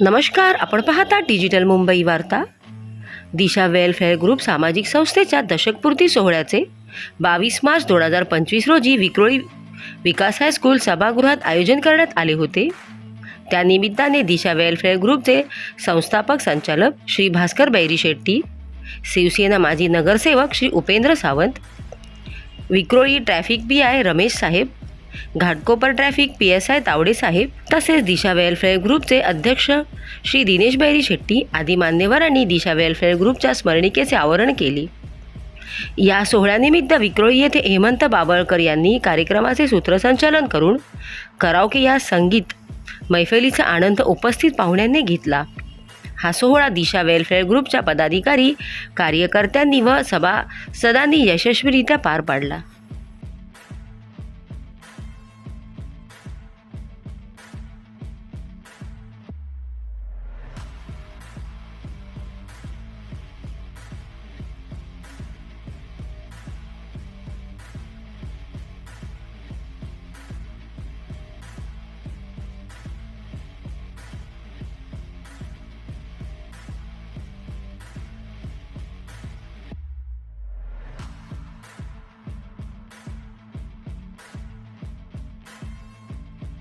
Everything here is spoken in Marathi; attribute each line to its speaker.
Speaker 1: नमस्कार आपण पाहता डिजिटल मुंबई वार्ता. दिशा वेलफेअर ग्रुप सामाजिक संस्थेच्या दशकपूर्ती सोहळ्याचे बावीस मार्च दोन हजार पंचवीस रोजी विक्रोळी विकास हायस्कूल सभागृहात आयोजन करण्यात आले होते. त्यानिमित्ताने दिशा वेलफेअर ग्रुपचे संस्थापक संचालक श्री भास्कर बैरी शेट्टी शिवसेना माजी नगरसेवक Shri Upendra Sawant Vikhroli traffic B I Ramesh Saheb Ghatkopar traffic P S I Tawade साहेब तसेच दिशा वेलफेअर ग्रुपचे अध्यक्ष श्री दिनेश बैरी शेट्टी आदी मान्यवरांनी दिशा वेलफेअर ग्रुपच्या स्मरणिकेचे आवरण केले. या सोहळ्यानिमित्त विक्रोळी येथे हेमंत बाबळकर यांनी कार्यक्रमाचे सूत्रसंचालन करून कराओके या संगीत मैफलीचा आनंद उपस्थित पाहुण्यांनी घेतला. हा सोहळा दिशा वेलफेअर ग्रुपच्या पदाधिकारी कार्यकर्त्यांनी व सभासदांनी यशस्वीरित्या पार पाडला.